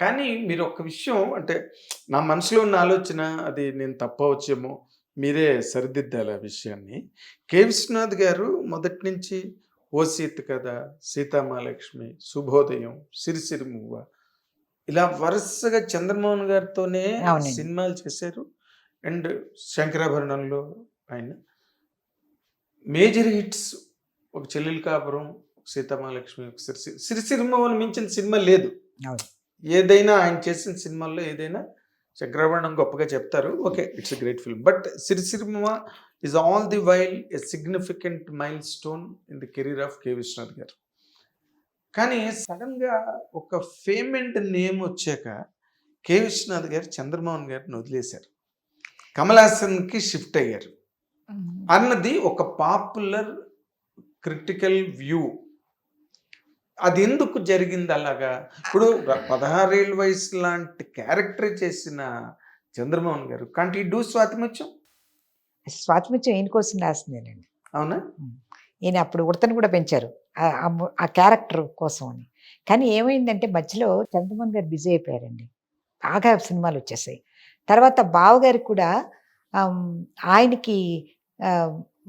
కానీ మీరు ఒక విషయం అంటే నా మనసులో ఉన్న ఆలోచన అది నేను తప్పవచ్చేమో మీరే సరిదిద్దాలి ఆ విషయాన్ని. కె. విశ్వనాథ్ గారు మొదటి నుంచి ఓ సీత కథ సీతామహాలక్ష్మి శుభోదయం సిరిసిరి మువ్వ ఇలా వరుసగా చంద్రమోహన్ గారితోనే. సినిమాలు చేశారు. అండ్ శంకరాభరణంలో ఆయన. మేజర్ హిట్స్ ఒక చెల్లెలు కాపురం సీతామహాలక్ష్మి ఒక సిరిసి సిరిసిరిమోహన్ మించిన సినిమా లేదు. ఏదైనా ఆయన చేసిన సినిమాల్లో ఏదైనా చక్రవర్ణం గొప్పగా చెప్తారు. Okay it's a great film. But Sirisirimuvva is all the while a significant milestone in the career of K Vishwanath garu. కానీ సడన్గా ఒక ఫేమ్ అండ్ నేమ్ వచ్చాక కె విశ్వనాథ్ గారు చంద్రమోహన్ గారిని వదిలేశారు. కమల్ హాసన్కి షిఫ్ట్ అయ్యారు. అన్నది ఒక పాపులర్ క్రిటికల్ వ్యూ అది ఎందుకు జరిగింది అలాగా ఇప్పుడు పదహారేళ్ళ వయసు లాంటి క్యారెక్టర్ చేసిన చంద్రమోహన్ గారు. కంటి డూ స్వాతిముత్యం? స్వాతిముత్యం ఈయన కోసం రాసిందేనండి. అవునా? ఈయన అప్పుడు ఉడతను కూడా పెంచారు. ఆ- క్యారెక్టర్ కోసం అని. కానీ ఏమైందంటే మధ్యలో చంద్రమోహన్ గారు బిజీ అయిపోయారండి. బాగా సినిమాలు వచ్చేసాయి. తర్వాత బావగారికి కూడా ఆయనకి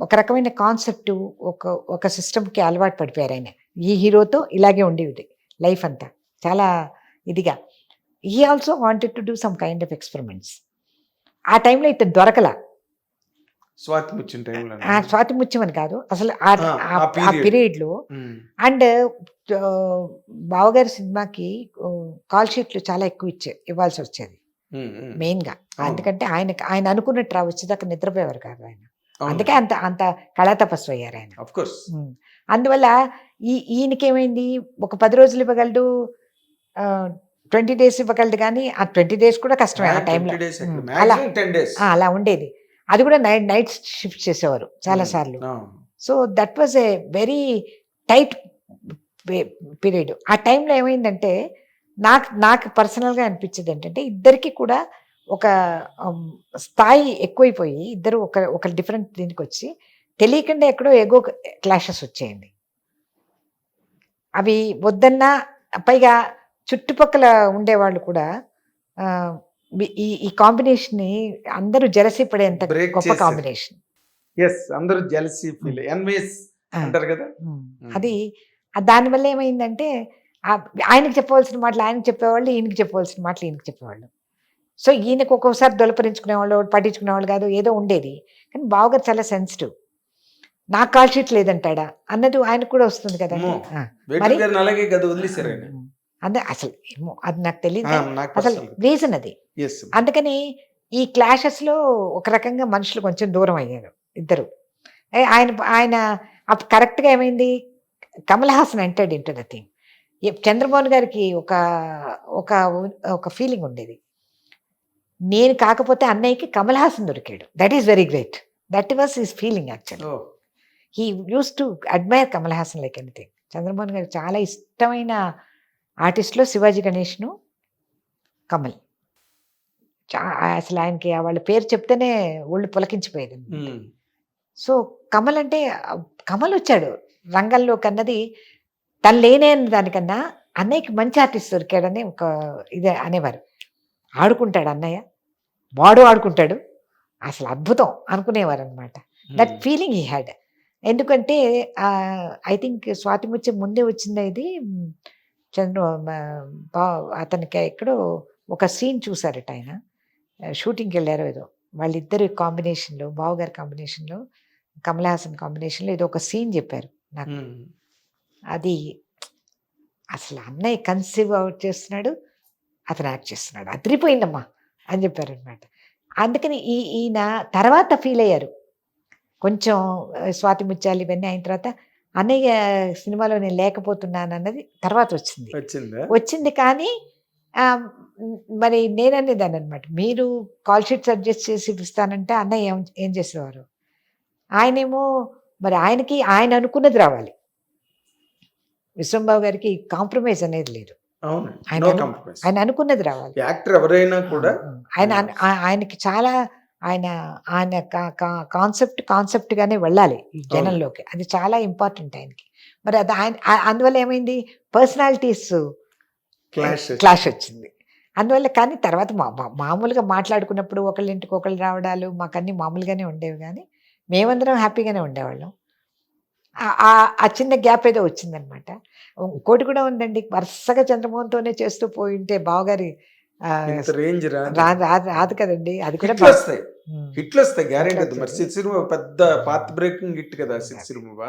ఒక రకమైన కాన్సెప్ట్ ఒక ఒక సిస్టమ్కి అలవాటు పడిపోయారు ఆయన. ఈ హీరోతో ఇలాగే ఉండేది లైఫ్ అంతా. చాలా ఇదిగా. He also wanted to do some kind of experiments ఆ టైంలో ఇతను దొరకలా. స్వాతిముత్యం టైంలో ఆ స్వాతి ముత్యం అని కాదు. అసలు ఆ-. పీరియడ్లో అండ్ బావగారి సినిమాకి కాల్ షీట్లు చాలా ఎక్కువ ఇచ్చే ఇవ్వాల్సి వచ్చేది. మెయిన్గా. ఎందుకంటే ఆయన ఆయన అనుకున్నట్టు రా వచ్చేదాకా నిద్రపోయేవారు కాదు ఆయన. అందుకే అంత అంత కళా తపస్సు అయ్యారు ఆయన. అందువల్ల ఈ ఈయనకేమైంది? ఒక పది రోజులు ఇవ్వగలడు ట్వంటీ డేస్ ఇవ్వగలడు కానీ ఆ ట్వంటీ డేస్ కూడా కష్టమే ఆ టైంలో. అలా అలా ఉండేది. అది కూడా నైట్ నైట్ షిఫ్ట్ చేసేవారు చాలా సార్లు. So that was a very tight period. ఆ టైంలో ఏమైందంటే నాకు నాకు పర్సనల్గా అనిపించేది ఏంటంటే ఇద్దరికి కూడా ఒక స్థాయి ఎక్కువైపోయి ఇద్దరు ఒక ఒక డిఫరెంట్ దీనికి వచ్చి తెలియకుండా ఎక్కడో ఎగో క్లాషెస్ వచ్చేయండి. అవి వద్దన్నా పైగా చుట్టుపక్కల ఉండేవాళ్ళు కూడా ఈ- ఈ కాంబినేషన్ని అందరూ జలసి పడేంత గొప్ప. కాంబినేషన్. ఎస్ అందరూ జెలసీ ఫీల్. ఎన్వేస్ అంటారు కదా? ఉమ్. ఉమ్. అది దానివల్ల ఏమైందంటే ఆయనకి చెప్పవలసిన మాటలు ఆయనకి చెప్పేవాళ్ళు ఈయనకి చెప్పవలసిన మాటలు ఈయనకి చెప్పేవాళ్ళు. సో ఈయనకు ఒక్కొక్కసారి దొలపరించుకునేవాళ్ళు పట్టించుకునేవాళ్ళు కాదు ఏదో ఉండేది. కానీ బావగారు చాలా సెన్సిటివ్. నాకు కాల్ షీట్ లేదంటాడా? అన్నది ఆయనకు కూడా వస్తుంది కదా మరి- అలాగే వదిలేశారు ఆయన అసలు ఏమో అది నాకు తెలియదు అసలు రీజన్ అది. అందుకని ఈ క్లాషెస్లో ఒక రకంగా మనుషులు కొంచెం దూరం అయ్యారు ఇద్దరు. ఆయన ఆయన అప్పుడు కరెక్ట్గా ఏమైంది? Kamal Haasan entered into the thing Chandramohan గారికి ఒక ఒక ఒక ఫీలింగ్ ఉండేది. నేను కాకపోతే అన్నయ్యకి కమల్ హాసన్ దొరికాడు. That is very great that was his feeling actual he use to admire Kamal Haasan like anything. Chandramohan గారికి చాలా ఇష్టమైన ఆర్టిస్ట్లో శివాజీ గణేష్ను కమల్. చా అసలు ఆయనకి వాళ్ళ పేరు చెప్తేనే ఒళ్ళు పులకించిపోయేది సో కమల్ అంటే కమల్ వచ్చాడు రంగంలో కన్నది. తను లేనే అన్న దానికన్నా అన్నయ్యకి మంచి ఆర్టిస్ట్ దొరికాడని ఒక ఇదే అనేవారు. ఆడుకుంటాడు అన్నయ్య. వాడు ఆడుకుంటాడు. అసలు అద్భుతం అనుకునేవారు అనమాట దట్ ఫీలింగ్ ఈ హ్యాడ్ ఎందుకంటే ఐ థింక్ స్వాతి ముత్యం ముందే వచ్చింది ఇది చంద్ర అతనికి ఎక్కడో ఒక సీన్ చూసారట ఆయన. షూటింగ్కి వెళ్ళారో ఏదో. వాళ్ళిద్దరు కాంబినేషన్లో బావగారి కాంబినేషన్లో కమల్ హాసన్ కాంబినేషన్లో ఏదో ఒక సీన్ చెప్పారు నాకు. అది అసలు అన్నయ్య కన్సీవ్ అవుట్ చేస్తున్నాడు అతను యాక్ట్ చేస్తున్నాడు. అదిరిపోయిందమ్మా అని చెప్పారు అనమాట అందుకని ఈ ఈయన తర్వాత ఫీల్ అయ్యారు. కొంచెం స్వాతి ముత్యాలు ఇవన్నీ అయిన తర్వాత అన్నయ్య సినిమాలో నేను లేకపోతున్నాను అన్నది తర్వాత వచ్చింది. వచ్చిందా? కానీ మరి నేననేదాన్ని అనమాట మీరు కాల్ షీట్ సజెస్ట్ చేసి ఇస్తానంటే అన్నయ్య ఏం ఏం చేసేవారు? ఆయనేమో మరి ఆయనకి ఆయన అనుకున్నది రావాలి. విశ్వంబాబు గారికి కాంప్రమైజ్ అనేది లేదు. ఆయన అనుకున్నది రావాలి. యాక్టర్ ఎవరైనా కూడా ఆయన ఆయనకి చాలా ఆయన ఆయన కాన్సెప్ట్ కాన్సెప్ట్ గానే వెళ్ళాలి ఈ జనంలోకి. అది చాలా ఇంపార్టెంట్ ఆయనకి. మరి అది ఆయన అందువల్ల ఏమైంది? పర్సనాలిటీస్ క్లాష్ క్లాష్ వచ్చింది. అందువల్ల కానీ తర్వాత మా మామూలుగా మాట్లాడుకున్నప్పుడు ఒకళ్ళ ఇంటికి ఒకళ్ళు రావడాలు మాకు అన్నీ మామూలుగానే ఉండేవి కానీ మేమందరం హ్యాపీగానే ఉండేవాళ్ళం. ఆ- చిన్న గ్యాప్ ఏదో వచ్చిందనమాట. ఇంకోటి కూడా ఉందండి. వరుసగా చంద్రమోహన్తోనే చేస్తూ పోయింటే బావగారి రేంజ్ రా రాదు రాదు కదండి. అది కూడా వస్తాయి. హిట్లు వస్తాయి గ్యారెంటీ మరి వస్తాయి. సిరిసిరిమ పెద్ద పాత్ బ్రేకింగ్ హిట్ కదా సిరిసిరిమ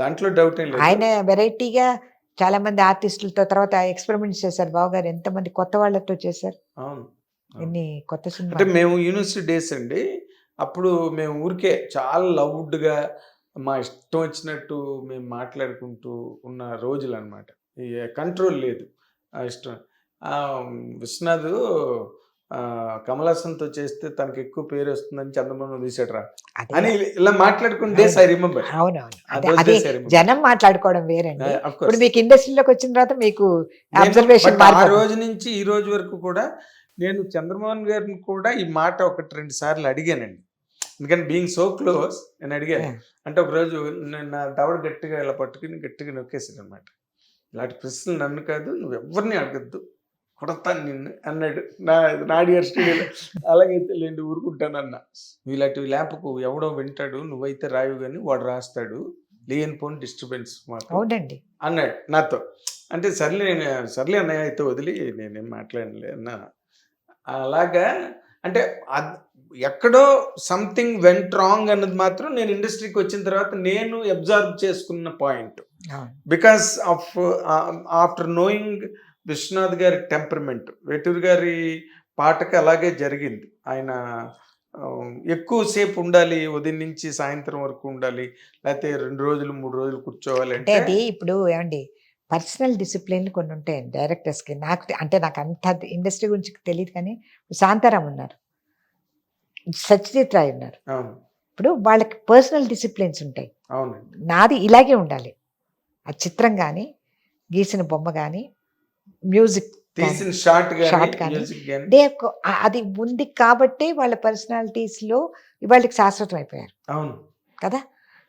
దాంట్లో డౌట్ ఏం లేదు. ఆయన వెరైటీగా చాలా మంది ఆర్టిస్టులతో తర్వాత ఎక్స్పెరిమెంట్స్ చేశారు బావగారు. ఎంతమంది కొత్త వాళ్ళతో చేశారు. ఎన్ని కొత్త అంటే సినిమా మేము యూనివర్సిటీ డేస్ అండి. అప్పుడు మేము ఊరికే చాలా లౌడ్గా మా ఇష్టం వచ్చినట్టు మేము మాట్లాడుకుంటూ ఉన్న రోజులు అనమాట కంట్రోల్ లేదు. ఆ ఇష్టం. విశ్వనాథ్ ఆ, కమల్ హాసన్తో చేస్తే తనకి ఎక్కువ పేరు వస్తుందని చంద్రబాబు తీసాడు రా అదే. అని ఇలా ఐ రిమెంబర్. అవునవును. అదే జనం మాట్లాడుకోవడం వేరండి. ఇప్పుడు మీకు ఇండస్ట్రీలోకి వచ్చిన తర్వాత మీకు అబ్జర్వేషన్ ఆ రోజు నుంచి ఈ రోజు వరకు కూడా నేను చంద్రమోహన్ గారిని కూడా ఈ మాట ఒకటి రెండు సార్లు అడిగానండి. ఎందుకంటే బీయింగ్ సో క్లోజ్ నేను అడిగాను. అంటే ఒక రోజు నేను నా దవడ గట్టిగా ఇలా పట్టుకుని గట్టిగా నొక్కేసాను అనమాట ఇలాంటి ప్రశ్నలు నన్ను కాదు నువ్వు ఎవరిని అడగద్దు? కొడతాను నిన్ను అన్నాడు. నా నాడిగారు స్టూడియోలో. అలాగైతే లేండి ఊరుకుంటానన్న నువ్వు ఇలాంటివి లేపకు ఎవడో వింటాడు నువ్వైతే రాయు కానీ వాడు రాస్తాడు. లేని పోని డిస్టర్బెన్స్ అవునండి. అన్నాడు నాతో. అంటే సర్లే నేను సర్లే అన్నయ్య అయితే వదిలి నేనేం మాట్లాడలే అన్నా. అలాగా అంటే ఎక్కడో సంథింగ్ వెంట్ రాంగ్ అన్నది మాత్రం నేను ఇండస్ట్రీకి వచ్చిన తర్వాత నేను అబ్జర్వ్ చేసుకున్న point. Because of after knowing Vishwanath గారి టెంపర్మెంట్. వేటూరు గారి పాటకి అలాగే జరిగింది. ఆయన ఎక్కువసేపు ఉండాలి ఉదయం నుంచి సాయంత్రం వరకు ఉండాలి లేకపోతే రెండు రోజులు మూడు రోజులు కూర్చోవాలి అంటే అది ఇప్పుడు ఏమండి పర్సనల్ డిసిప్లిన్ కొన్ని ఉంటాయండి డైరెక్టర్స్కి. నాకు అంటే నాకు అంత ఇండస్ట్రీ గురించి తెలియదు కానీ శాంతారాం ఉన్నారు. సత్యజిత్ రాయ్ ఉన్నారు. ఇప్పుడు వాళ్ళకి పర్సనల్ డిసిప్లిన్స్ ఉంటాయి. అవునండి. నాది ఇలాగే ఉండాలి. ఆ చిత్రం కానీ గీసిన బొమ్మ కానీ మ్యూజిక్ తీసిన షార్ట్ కానీ దే అది ఉంది కాబట్టే వాళ్ళ పర్సనాలిటీస్లో ఇవాళకి శాశ్వతం అయిపోయారు. అవును. కదా?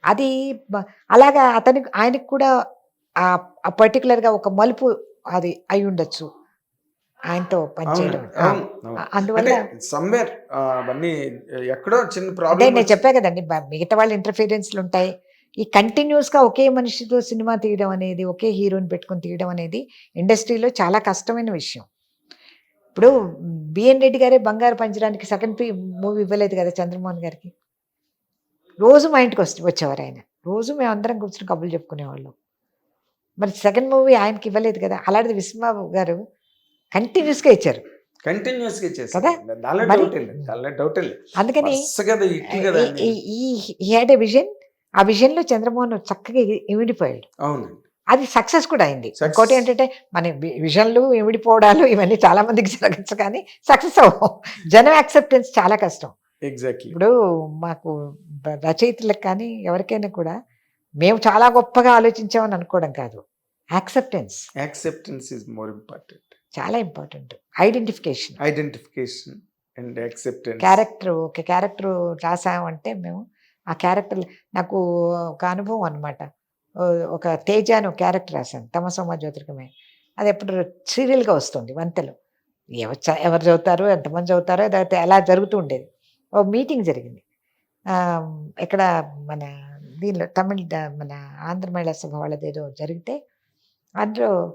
అది అలాగా అతనికి ఆయనకు కూడా ఆ పర్టికులర్గా ఒక మలుపు అది అయి ఉండొచ్చు. ఆయనతో పనిచేయడం అందువల్ల అంటే సమ్వేర్ అవన్నీ ఎక్కడో చిన్న అదే ప్రాబ్లం నేను చెప్పా కదండి మిగతా వాళ్ళ ఇంటర్ఫీరెన్స్లు ఉంటాయి. ఈ కంటిన్యూస్గా ఒకే మనిషితో సినిమా తీయడం అనేది ఒకే హీరోని పెట్టుకొని తీయడం అనేది ఇండస్ట్రీలో చాలా కష్టమైన విషయం. ఇప్పుడు బిఎన్ రెడ్డి గారే బంగారు పంచడానికి సెకండ్ పి మూవీ ఇవ్వలేదు కదా చంద్రమోహన్ గారికి. రోజు మా ఇంటికి వస్తే వచ్చేవారు ఆయన. రోజు మేము అందరం కూర్చొని కబుర్లు చెప్పుకునేవాళ్ళం. మరి సెకండ్ మూవీ ఆయనకి ఇవ్వలేదు కదా అలాంటిది విశ్వబాబు గారు కంటిన్యూస్గా ఇచ్చారు. కంటిన్యూస్గా చేశారు కదా? డౌట్ లేదు అందుకని. ఈ హ్యాడ్ ఏ విజన్ ఆ విజన్లో చంద్రమోహన్ చక్కగా ఇమిడిపోయాడు అవునండి. అది సక్సెస్ కూడా అయింది. ఇంకోటి ఏంటంటే మన విజన్లు ఇమిడిపోవడాలు ఇవన్నీ చాలా మందికి జరగచ్చు కానీ సక్సెస్ అవ్వం. జనం యాక్సెప్టెన్స్ చాలా కష్టం. ఎగ్జాక్ట్లీ ఇప్పుడు మాకు రచయితలకు కానీ ఎవరికైనా కూడా మేము చాలా గొప్పగా ఆలోచించామని అనుకోవడం కాదు. Acceptance. Acceptance is more important చాలా important. Identification. Identification and acceptance. Character ఒక క్యారెక్టర్ రాసామంటే మేము ఆ క్యారెక్టర్ నాకు ఒక అనుభవం అనమాట ఒక తేజ అని ఒక క్యారెక్టర్ రాశాను తమసమ జ్యోతిర్గమే. అది ఎప్పుడు సీరియల్గా వస్తుంది వంతెలు. ఎవరు చ- ఎవరు చదువుతారో ఎంతమంది చదువుతారో లేకపోతే ఎలా జరుగుతూ ఉండేది. ఓ మీటింగ్ జరిగింది. ఎక్కడ ఇక్కడ మన దీనిలో తమిళ మన ఆంధ్ర మహిళా సభ వాళ్ళది ఏదో జరిగితే అందులో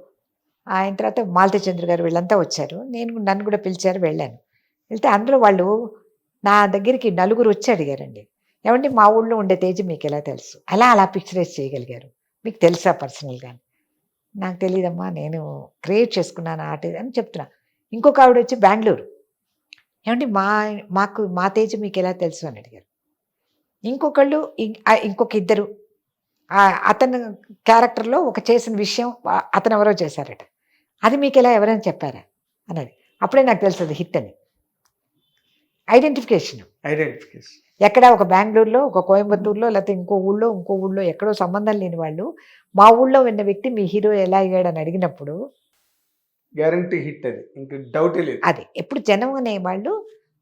ఆయన తర్వాత మాలతి చంద్ర గారు వీళ్ళంతా వచ్చారు. నేను నన్ను కూడా పిలిచారు వెళ్ళాను. వెళ్తే అందులో వాళ్ళు నా దగ్గరికి నలుగురు వచ్చి అడిగారండి. ఏమంటే మా ఊళ్ళో ఉండే తేజ మీకు ఎలా తెలుసు? అలా అలా పిక్చరైజ్ చేయగలిగారు. మీకు తెలుసా పర్సనల్గా నాకు తెలియదమ్మా నేను క్రియేట్ చేసుకున్నాను ఆర్ట్ అని చెప్తున్నా. ఇంకొక ఆవిడ వచ్చి బెంగళూరు. ఏమంటే మా మాకు మా తేజ మీకు ఎలా తెలుసు అని అడిగారు. ఇంకొకళ్ళు ఇంకొక ఇద్దరు. అతను క్యారెక్టర్లో ఒక చేసిన విషయం అతను ఎవరో చేశారట. అది మీకు ఎలా ఎవరైనా చెప్పారా? అన్నది అప్పుడే నాకు తెలుస్తుంది హిట్ అని. ఐడెంటిఫికేషన్ ఐడెంటిఫికేషన్ ఎక్కడ ఒక బెంగళూరులో ఒక కోయంబత్తూరులో లేకపోతే ఇంకో ఊళ్ళో ఇంకో ఊళ్ళో ఎక్కడో సంబంధం లేని వాళ్ళు మా ఊళ్ళో ఉన్న వ్యక్తి మీ హీరో ఎలా అయ్యాడని అడిగినప్పుడు గ్యారంటీ హిట్ అది. ఇంకా డౌటే లేదు. అది. ఎప్పుడు జనం అనేవాళ్ళు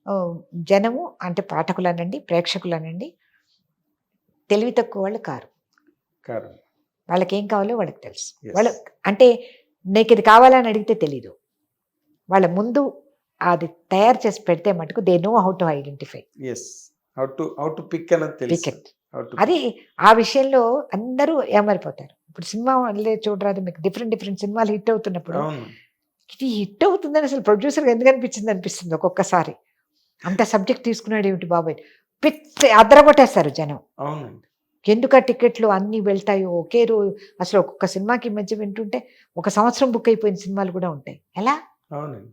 ఆ, జనము అంటే పాఠకులనండి ప్రేక్షకులనండి తెలివి తక్కువ వాళ్ళు కారు. కారణం వాళ్ళకి ఏం కావాలో వాళ్ళకి తెలుసు. వాళ్ళు అంటే నీకు ఇది కావాలని అడిగితే తెలీదు. వాళ్ళ ముందు అది తయారు చేసి పెడితే మటుకు they know how to identify yes how to how to pick తెలుసు. అది ఆ విషయంలో అందరూ ఏమరిపోతారు. ఇప్పుడు సినిమా వల్లే చూడరాదు మీకు డిఫరెంట్ డిఫరెంట్ సినిమాలు హిట్ అవుతున్నప్పుడు అవును. ఇది హిట్ అవుతుందని అసలు ప్రొడ్యూసర్ ఎందుకు అనిపించింది అనిపిస్తుంది ఒక్కొక్కసారి? అంత సబ్జెక్ట్ తీసుకున్నాడు ఏమిటి బాబాయ్? పిచ్చి అద్దరగొట్టేస్తారు జనం. అవునండి. ఎందుకు ఆ టికెట్లు అన్నీ వెళ్తాయో ఒకే రోజు అసలు ఒక్కొక్క సినిమాకి ఈ మధ్య వింటుంటే ఒక సంవత్సరం బుక్ అయిపోయిన సినిమాలు కూడా ఉంటాయి. ఎలా? అవునండి.